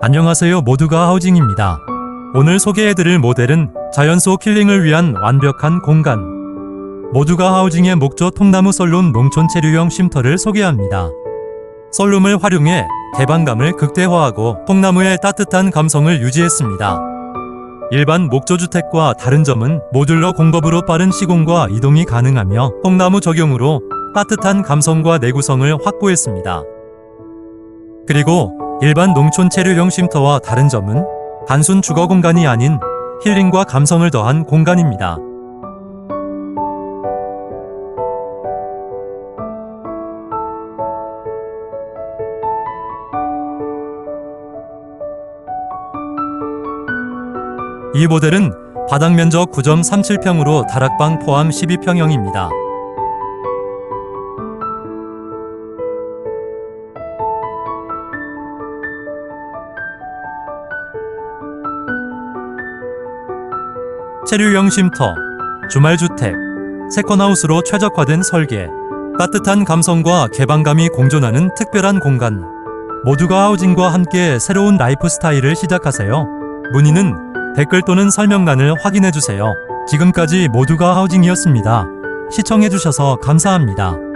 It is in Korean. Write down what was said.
안녕하세요 모두가 하우징입니다. 오늘 소개해드릴 모델은 자연 속 힐링을 위한 완벽한 공간. 모두가 하우징의 목조 통나무 썰룸 농촌 체류형 쉼터를 소개합니다. 썰룸을 활용해 개방감을 극대화하고 통나무의 따뜻한 감성을 유지했습니다. 일반 목조주택과 다른 점은 모듈러 공법으로 빠른 시공과 이동이 가능하며 통나무 적용으로 따뜻한 감성과 내구성을 확보했습니다. 그리고 일반 농촌 체류형 쉼터와 다른 점은 단순 주거 공간이 아닌 힐링과 감성을 더한 공간입니다. 이 모델은 바닥 면적 9.37평으로 다락방 포함 12평형입니다. 체류형 쉼터, 주말주택, 세컨하우스로 최적화된 설계, 따뜻한 감성과 개방감이 공존하는 특별한 공간. 모두가 하우징과 함께 새로운 라이프 스타일을 시작하세요. 문의는 댓글 또는 설명란을 확인해 주세요. 지금까지 모두가 하우징이었습니다. 시청해 주셔서 감사합니다.